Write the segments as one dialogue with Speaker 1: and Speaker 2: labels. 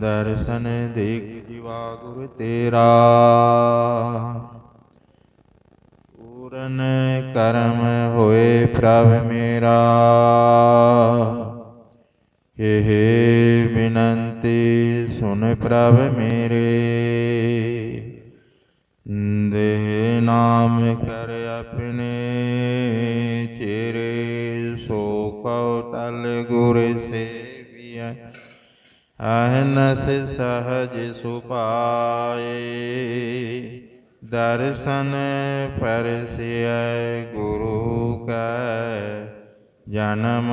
Speaker 1: ਦਰਸ਼ਨ ਦੇਖ ਜਿਵਾ ਗੁਰ ਤੇਰਾ। ਪੂਰਨ ਕਰਮ ਹੋਏ ਪ੍ਰਭ ਮੇਰਾ। ਇਹ ਬਿਨੰਤੀ ਸੁਨ ਪ੍ਰਭ ਮੇਰੇ। ਦੇਹ ਨਾਮ ਕਰ ਆਪਣੇ ਚਿਹਰੇ ਸੋ ਕਉ ਤਲ ਗੁਰ ਸੇਵੀਐ। ਅਹਨਸ ਸਹਜ ਸੁਪਾਏ ਦਰਸ਼ਨ ਪਰਸਿਐ ਗੁਰੂ ਕੈ ਜਨਮ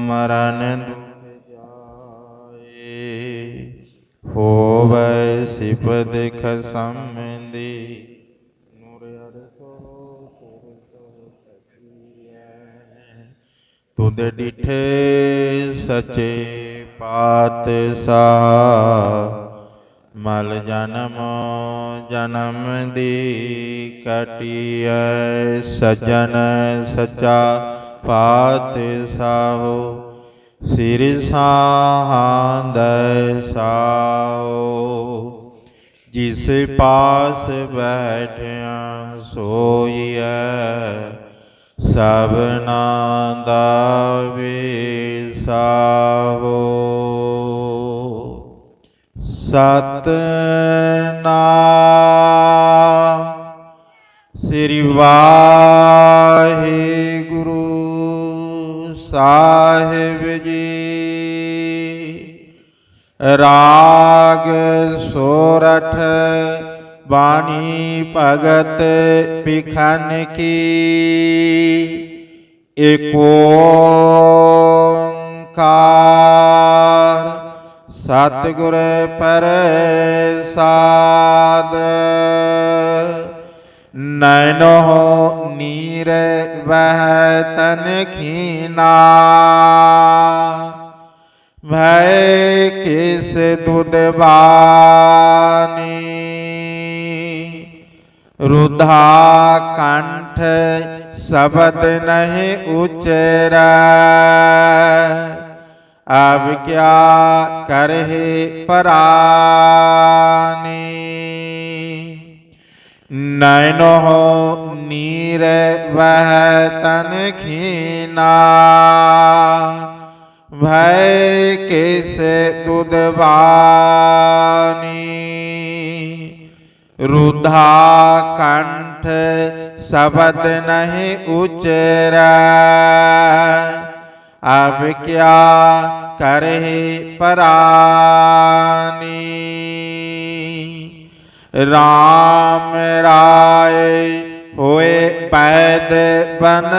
Speaker 1: ਮਰਨ ਦੁਖ ਜਾਏ। ਹੋਵੈ ਸਿਪਦ ਖਸਮਦੀ ਨੂਰ ਅਰਸੋ ਤੁਧ ਡਿਠੇ ਸਚੇ ਪਾਤਸ਼ਾਹ ਮਲ ਜਨਮ ਜਨਮ ਦੀ ਕਟਿਐ ਸਜਣ ਸਚਾ ਪਾਤਸ਼ਾਹੋ। ਸਿਰ ਸਾਹਾਂਦੈ ਸਾਓ, ਜਿਸ ਪਾਸ ਬੈਠਿਆ ਸੋਈਐ, ਸਭਨਾ ਦਾ ਵਿਸਾਹੋ ਸਤਨਾਮ। ਸ੍ਰੀ ਵਾਹਿਗੁਰੂ ਸਾਹਿਬ ਜੀ। ਰਾਗ ਸੋਰਠ ਬਾਣੀ ਭਗਤ ਪਿਖਨ ਕੀ। ਏਕ ਓੰਕਾਰ। ਸਤਿਗੁਰ ਪ੍ਰਸਾਦ। ਨੈਨੋ ਨੀਰ ਵਹਿ ਤਨ ਖੀਨਾ। ਭੈ ਕਿਸ ਦੁਧ ਰੁਧਾ ਕੰਠ ਸ਼ਬਦ ਨਹੀਂ ਉਚਰੈ। ਅਬ ਕਿਆ ਕਰਹਿ ਪਰਾਨੀ। ਨੈਨੋ ਨੀਰ ਵਹਿ ਤਨ ਖੀਨਾ। ਭੈ ਕਿਸ ਦੁਧ ਰੁਧਾ ਕੰਠ ਸ਼ਬਦ ਨਹੀਂ ਉਚਰੈ। ਅਬ ਕਿਆ ਕਰਹਿ ਪਰਾਨੀ ਰਾਮ ਰਾਏ ਹੋਏ ਪੈਦ ਬਨਵਾਰੀ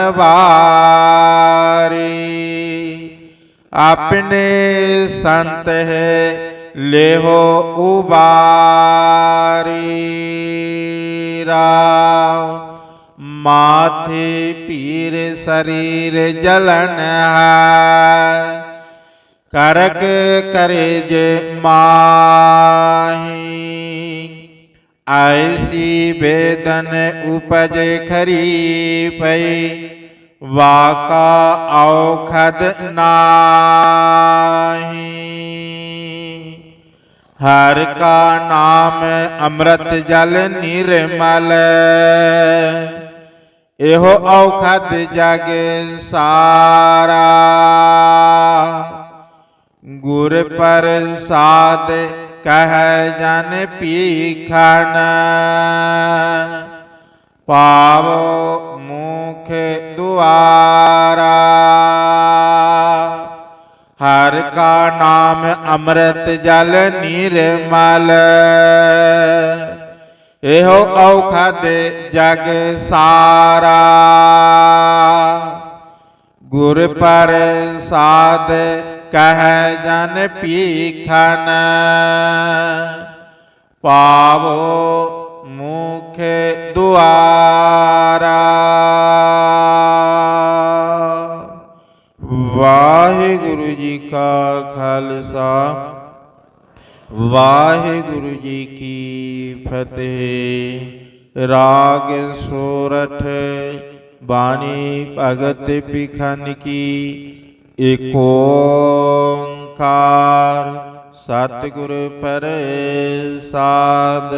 Speaker 1: ਆਪਣੇ ਸੰਤ ਹੈ ਲੇਹੋ ਉਬਾਰੀ ਰਾਮ ਮਾਥੇ ਪੀਰ ਸਰੀਰ ਜਲਨ ਹੈ। ਕਰਕ ਕਰੇ ਜੇ ਮਾਹੀ। ਐਸੀ ਬੇਦਨ ਉਪਜ ਖਰੀ ਪਈ। ਵਾਕਾ ਔਖਦ ਨਾਹੀ। ਹਰ ਕਾ ਨਾਮ ਅੰਮ੍ਰਿਤ ਜਲ ਨਿਰਮਲ। ਇਹੋ ਔਖਦ ਜਗ ਸਾਰਾ। ਗੁਰ ਪ੍ਰਸਾਦ ਕਹਿ ਜਨ ਪੀਖਨ ਪਾਵੋ ਮੁਖ ਦੁਆਰਾ। ਹਰ ਕਾ ਨਾਮ ਅੰਮ੍ਰਿਤ ਜਲ ਨਿਰਮਲ। ਇਹੋ ਔਖਦ ਜਗ ਸਾਰਾ। ਗੁਰ ਪ੍ਰਸਾਦ ਕਹਿ ਜਨ ਪੀਖਨ ਪਾਵੋ ਮੁਖ ਦੁਆਰਾ। ਵਾਹਿਗੁਰੂ ਜੀ ਕਾ ਖਾਲਸਾ। ਵਾਹਿਗੁਰੂ ਜੀ ਕੀ ਫਤਿਹ। ਰਾਗ ਸੋਰਠ, ਬਾਣੀ ਭਗਤ ਪਿਖਨ ਕੀ ਏਕ ਓੰਕਾਰ ਸਤਿਗੁਰ ਪ੍ਰਸਾਦ।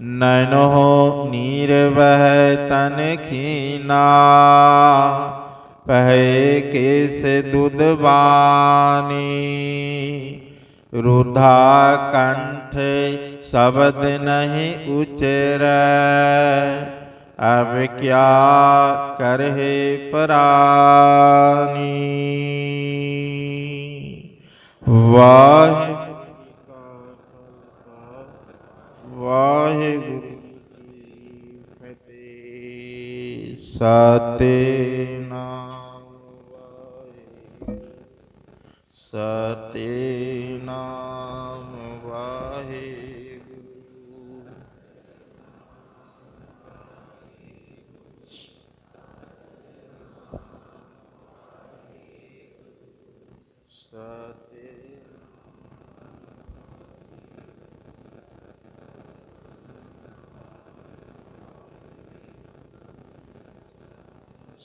Speaker 1: ਨੈਨੋ ਨੀਰ ਵਹਿ ਤਨ ਖੀਨਾ ਪਹਿ ਕੇਸ ਦੁਧ रुधा कंठ शब्द नहीं उचर। अब क्या करे परानी वाह वाहे गुरु सत्य।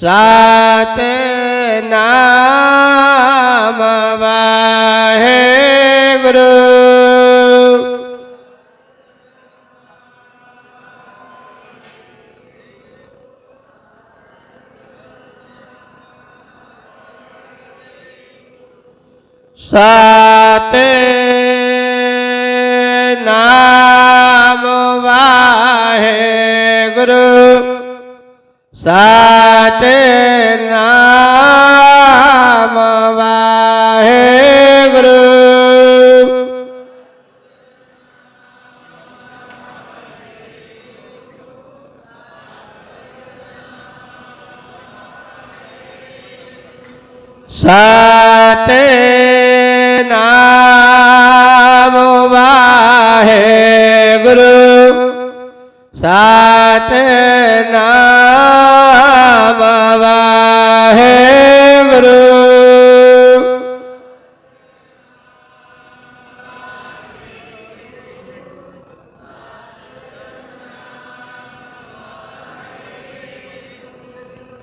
Speaker 2: ਸਤਨਾਮ ਵਾਹਿਗੁਰੂ ਸਾ ਸਤੇ ਨਾਮ ਵਾਹਿਗੁਰੂ ਸਤੇ ਨਾਮ ਵਾਹਿਗੁਰੂ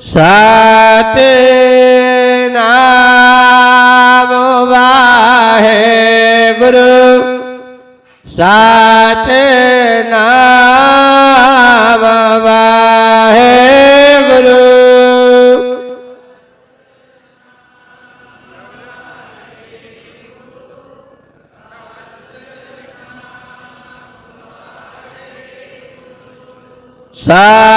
Speaker 2: ਸਾ ગુરુ સાતે નામ હે ગુરુ સા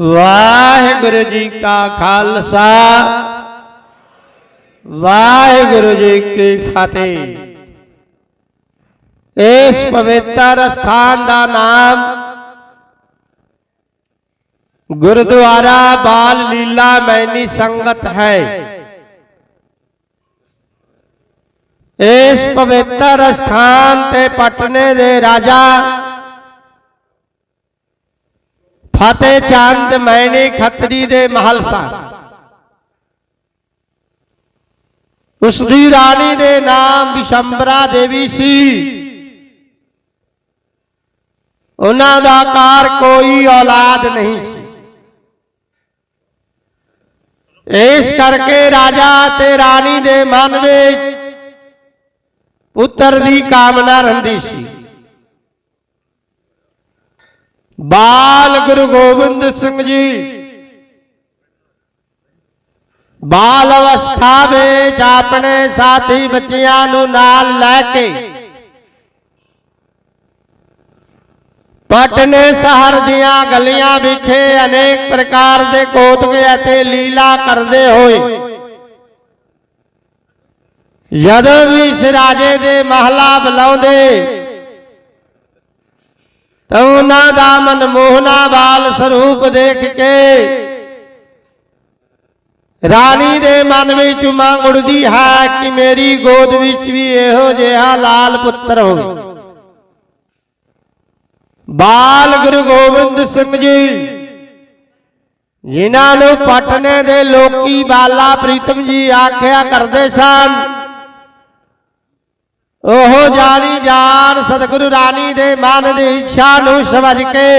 Speaker 2: ਵਾਹਿਗੁਰੂ ਜੀ ਕਾ ਖਾਲਸਾ ਵਾਹਿਗੁਰੂ ਜੀ ਕੀ ਫਤਿਹ ਇਸ ਪਵਿੱਤਰ ਸਥਾਨ ਦਾ ਨਾਮ ਗੁਰਦੁਆਰਾ ਬਾਲ ਲੀਲਾ ਮੈਨੀ ਸੰਗਤ ਹੈ ਇਸ ਪਵਿੱਤਰ ਸਥਾਨ ਤੇ ਪਟਨੇ ਦੇ ਰਾਜਾ ਫਤਿਹ ਚੰਦ ਮੈਨੇ ਖੱਤਰੀ ਦੇ ਮਹਲ ਸਨ ਉਸ ਦੀ ਰਾਣੀ ਦੇ ਨਾਮ ਵਿਸ਼ੰਬਰਾ ਦੇਵੀ ਸੀ। ਉਹਨਾਂ ਦਾ ਕਾਰ ਕੋਈ ਔਲਾਦ ਨਹੀਂ ਸੀ। ਇਸ ਕਰਕੇ ਰਾਜਾ ਤੇ ਰਾਣੀ ਦੇ ਮਨ ਵਿੱਚ ਪੁੱਤਰ ਦੀ ਕਾਮਨਾ ਰਹਿੰਦੀ ਸੀ। ਬਾਲ ਗੁਰੂ ਗੋਬਿੰਦ ਸਿੰਘ ਜੀ। ਬਾਲ ਅਵਸਥਾ ਵਿੱਚ ਆਪਣੇ ਸਾਥੀ ਬੱਚਿਆਂ ਨੂੰ ਨਾਲ ਲੈ ਕੇ ਪਟਨੇ ਸ਼ਹਿਰ ਦੀਆਂ ਗਲੀਆਂ ਵਿਖੇ ਅਨੇਕ ਪ੍ਰਕਾਰ ਦੇ ਕੋਤਕੇ ਅਤੇ ਲੀਲਾ ਕਰਦੇ ਹੋਏ ਜਦੋਂ ਵੀ ਇਸ ਰਾਜੇ ਦੇ ਮਹਲਾ ਬੁਲਾਉਂਦੇ ਤਾਂ ਉਹਨਾਂ ਦਾ ਮਨਮੋਹਨਾ ਬਾਲ ਸਰੂਪ ਦੇਖ ਕੇ ਰਾਣੀ ਦੇ ਮਨ ਵਿੱਚ ਉਮੰਗ ਉੜਦੀ ਹੈ ਕਿ ਮੇਰੀ ਗੋਦ ਵਿੱਚ ਵੀ ਇਹੋ ਜਿਹਾ ਲਾਲ ਪੁੱਤਰ ਹੋਵੇ। ਬਾਲ ਗੁਰੂ ਗੋਬਿੰਦ ਸਿੰਘ ਜੀ, ਜਿਨ੍ਹਾਂ ਨੂੰ ਪਟਨੇ ਦੇ ਲੋਕੀ ਬਾਲਾ ਪ੍ਰੀਤਮ ਜੀ ਆਖਿਆ ਕਰਦੇ ਸਨ ਉਹ ਜਾਣੀ ਜਾਣ ਸਤਿਗੁਰੂ ਰਾਣੀ ਦੇ ਮਨ ਦੀ ਇੱਛਾ ਨੂੰ ਸਮਝ ਕੇ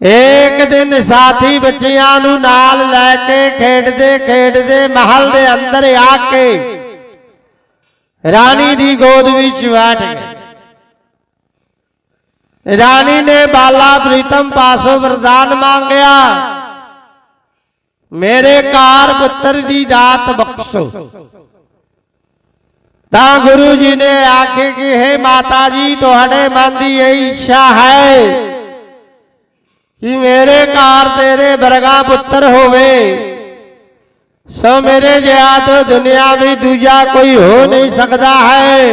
Speaker 2: ਇੱਕ ਦਿਨ ਸਾਥੀ ਬੱਚਿਆਂ ਨੂੰ ਨਾਲ ਲੈ ਕੇ ਖੇਡਦੇ ਖੇਡਦੇ ਮਹਲ ਦੇ ਅੰਦਰ ਆ ਕੇ ਰਾਣੀ ਦੀ ਗੋਦ ਵਿੱਚ ਬੈਠ ਗਏ। ਰਾਣੀ ਨੇ ਬਾਲਾ ਪ੍ਰੀਤਮ ਪਾਸੋਂ ਵਰਦਾਨ ਮੰਗਿਆ, ਮੇਰੇ ਕਾਰ ਪੁੱਤਰ ਦੀ ਦਾਤ ਬਖਸ਼ੋ। ਤਾਂ ਗੁਰੂ ਜੀ ਨੇ ਆਖੇ ਕਿ ਹੈ ਮਾਤਾ ਜੀ, ਤੁਹਾਡੇ ਮਨ ਦੀ ਇਹ ਇੱਛਾ ਹੈ ਕਿ ਮੇਰੇ ਘਰ ਤੇਰੇ ਵਰਗਾ ਪੁੱਤਰ ਹੋਵੇ। ਸੋ ਮੇਰੇ ਜਿਹਾ ਤੋਂ ਦੁਨੀਆ ਵਿੱਚ ਦੂਜਾ ਕੋਈ ਹੋ ਨਹੀਂ ਸਕਦਾ ਹੈ।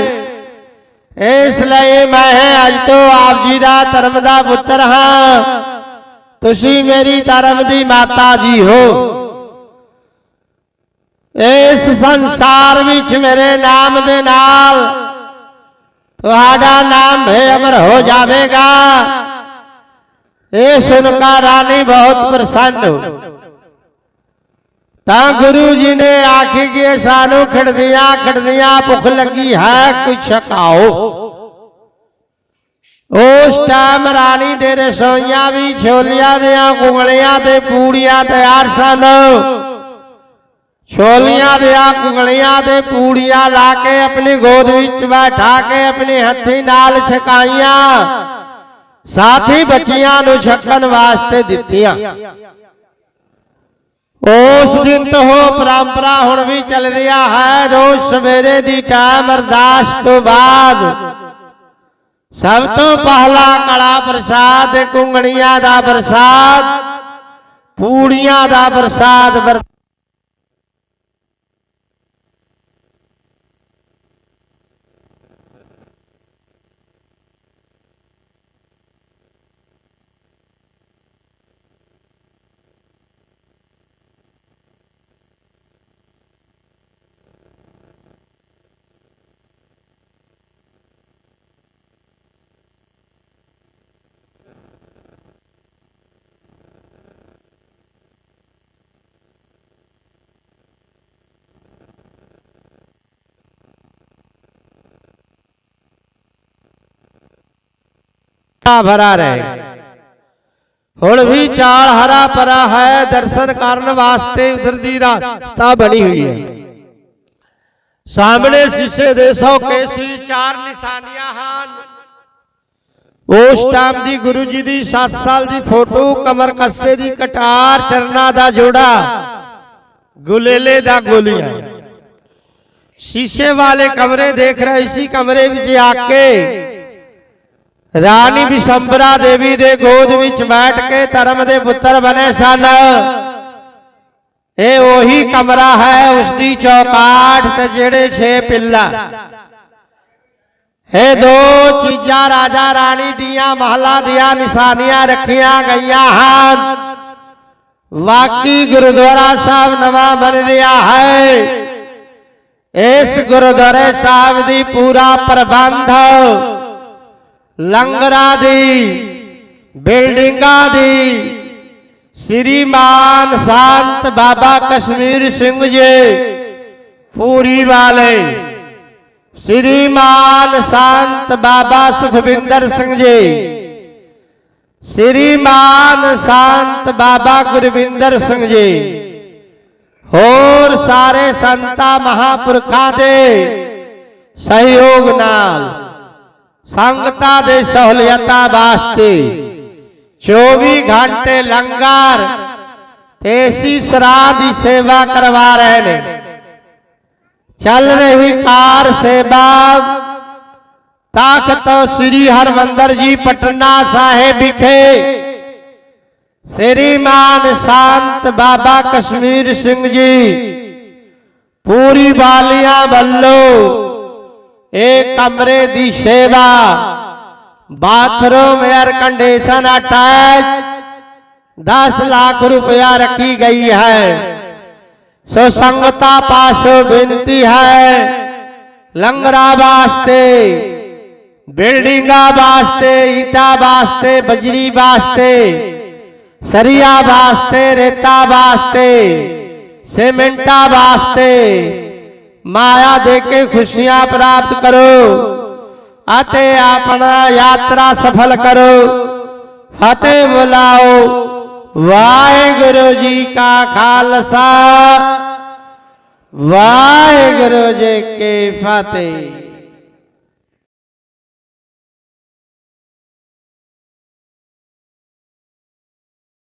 Speaker 2: ਇਸ ਲਈ ਮੈਂ ਅੱਜ ਤੋਂ ਆਪ ਜੀ ਦਾ ਧਰਮ ਦਾ ਪੁੱਤਰ ਹਾਂ। ਤੁਸੀਂ ਮੇਰੀ ਧਰਮ ਦੀ ਮਾਤਾ ਜੀ ਹੋ। ਇਸ ਸੰਸਾਰ ਵਿੱਚ ਮੇਰੇ ਨਾਮ ਦੇ ਨਾਲ ਤੁਹਾਡਾ ਨਾਮ ਭੇ ਅਮਰ ਹੋ ਜਾਵੇਗਾ। ਇਹ ਸੁਣ ਕੇ ਰਾਣੀ ਬਹੁਤ ਪ੍ਰਸੰਨ ਹੋ। ਤਾਂ ਗੁਰੂ ਜੀ ਨੇ ਆਖੀ ਕਿ ਸਾਨੂੰ ਖੜਦੀਆਂ ਖੜਦੀਆਂ ਭੁੱਖ ਲੱਗੀ ਹੈ ਕੁਛ ਖਾਓ ਉਸ ਟਾਈਮ ਰਾਣੀ ਦੇ ਰਸੋਈਆਂ ਵੀ ਛੋਲੀਆਂ ਦੀਆਂ ਕੁੰਗਲੀਆਂ ਤੇ ਪੂੜੀਆਂ ਤਿਆਰ ਸਨ। ਛੋਲੀਆਂ ਦੀਆਂ ਕੁੰਗਲੀਆਂ ਤੇ ਪੂੜੀਆਂ ਲਾ ਕੇ ਆਪਣੀ ਗੋਦ ਵਿੱਚ ਬੈਠਾ ਕੇ ਆਪਣੇ ਹੱਥੀ ਨਾਲ ਛਕਾਈਆਂ। ਸਾਥੀ ਬੱਚੀਆਂ ਨੂੰ ਛਕਣ ਵਾਸਤੇ ਦਿੱਤੀਆਂ। ਉਸ ਦਿਨ ਤੋਂ ਪਰੰਪਰਾ ਹੁਣ ਵੀ ਚੱਲ ਰਿਹਾ ਹੈ। ਰੋਜ਼ ਸਵੇਰੇ ਦੀ ਟਾਈਮ ਅਰਦਾਸ ਤੋਂ ਬਾਅਦ ਸਭ ਤੋਂ ਪਹਿਲਾ ਕੜਾ ਪ੍ਰਸਾਦ ਕੁੰਗਣੀਆਂ ਦਾ ਪ੍ਰਸਾਦ, ਪੂੜੀਆਂ ਦਾ ਪ੍ਰਸਾਦ ਵਰ ਭਰਾ ਰਹੇ ਹੁਣ ਵੀ ਚਾਲ ਹਰਾ ਭਰਾ ਹੈ, ਦਰਸ਼ਨ ਕਰਨ ਵਾਸਤੇ ਉਧਰ ਦੀ ਰਸਤਾ ਬਣੀ ਹੋਈ ਹੈ। ਸਾਹਮਣੇ ਸ਼ੀਸ਼ੇ ਦੇ ਸੌ ਕੇਸੀ ਚਾਰ ਨਿਸ਼ਾਨੀਆਂ ਹਨ। ਉਸ ਟਾਈਮ ਦੀ ਗੁਰੂ ਜੀ ਦੀ 7 ਸਾਲ ਦੀ ਫੋਟੋ, ਕਮਰ ਕੱਸੇ ਦੀ ਕਟਾਰ, ਚਰਨਾ ਦਾ ਜੋੜਾ, ਗੁਲੇਲੇ ਦਾ ਗੋਲੀਆਂ। ਸ਼ੀਸ਼ੇ ਵਾਲੇ ਕਮਰੇ ਦੇਖ ਰਹੇ ਸੀ, ਕਮਰੇ ਵਿੱਚ ਆ ਕੇ ਰਾਣੀ ਵਿਸ਼ੰਬਰਾ ਦੇਵੀ ਦੇ ਗੋਦ ਵਿੱਚ ਬੈਠ ਕੇ ਧਰਮ ਦੇ ਪੁੱਤਰ ਬਣੇ ਸਨ। ਇਹ ਉਹੀ ਕਮਰਾ ਹੈ ਉਸ ਦੀ ਚੌਕਾਠ ਤੇ ਜਿਹੜੇ 6 ਪਿੱਲਾ। ਇਹ ਦੋ ਚੀਜ਼ਾਂ ਰਾਜਾ ਰਾਣੀ ਦੀਆਂ ਮਹਲਾਂ ਦੀਆਂ ਨਿਸ਼ਾਨੀਆਂ ਰੱਖੀਆਂ ਗਈਆਂ ਹਨ। ਵਾਕੀ ਗੁਰਦੁਆਰਾ ਸਾਹਿਬ ਨਵਾਂ ਬਣ ਰਿਹਾ ਹੈ। ਇਸ ਗੁਰਦੁਆਰੇ ਸਾਹਿਬ ਦੀ ਪੂਰਾ ਪ੍ਰਬੰਧ ਲੰਗਰਾਂ ਦੀ, ਬਿਲਡਿੰਗਾਂ ਦੀ। ਸ੍ਰੀਮਾਨ ਸੰਤ ਬਾਬਾ ਕਸ਼ਮੀਰ ਸਿੰਘ ਜੀ, ਪੂਰੀ ਵਾਲੇ। ਸ੍ਰੀਮਾਨ ਸੰਤ ਬਾਬਾ ਸੁਖਵਿੰਦਰ ਸਿੰਘ ਜੀ, ਸ੍ਰੀਮਾਨ ਸੰਤ ਬਾਬਾ ਗੁਰਵਿੰਦਰ ਸਿੰਘ ਜੀ। ਹੋਰ ਸਾਰੇ ਸੰਤਾਂ ਮਹਾਪੁਰਖਾਂ ਦੇ ਸਹਿਯੋਗ ਨਾਲ ਸੰਗਤਾਂ ਦੇ ਸਹੂਲਤਾਂ ਵਾਸਤੇ 24 ਘੰਟੇ ਲੰਗਰ ਏਸੀ ਇਸੀ ਦੀ ਸੇਵਾ ਕਰਵਾ ਰਹੇ ਨੇ। ਚੱਲ ਰਹੀ ਕਾਰ ਸੇਵਾ ਤਖਤ ਸ੍ਰੀ ਹਰਮੰਦਰ ਜੀ ਪਟਨਾ ਸਾਹਿਬ ਵਿਖੇ। ਸ੍ਰੀਮਾਨ ਸੰਤ ਬਾਬਾ ਕਸ਼ਮੀਰ ਸਿੰਘ ਜੀ, ਪੂਰੀ ਵਾਲੀਆਂ ਵੱਲੋਂ ਇਹ ਕਮਰੇ ਦੀ ਸੇਵਾ। Bathroom air condition attach 10 lakh ਰੁਪਇਆ ਰੱਖੀ ਗਈ ਹੈ। ਸੋ ਸੰਗਤਾਂ ਪਾਸੋਂ ਬੇਨਤੀ ਹੈ, ਲੰਗਰਾਂ ਵਾਸਤੇ, ਬਿਲਡਿੰਗਾਂ ਵਾਸਤੇ, ਈਟਾਂ ਵਾਸਤੇ, ਬਜਰੀ ਵਾਸਤੇ, ਸਰੀਆ ਵਾਸਤੇ, ਰੇਤਾ ਵਾਸਤੇ, ਸੀਮੈਂਟਾਂ ਵਾਸਤੇ ਮਾਇਆ ਦੇ ਕੇ ਖੁਸ਼ੀਆਂ ਪ੍ਰਾਪਤ ਕਰੋ ਅਤੇ ਆਪਣਾ ਯਾਤਰਾ ਸਫਲ ਕਰੋ। ਫਤਿਹ ਬੁਲਾਓ। ਵਾਹਿਗੁਰੂ ਜੀ ਕਾ ਖਾਲਸਾ। ਵਾਹਿਗੁਰੂ ਜੀ ਕੀ ਫਤਿਹ।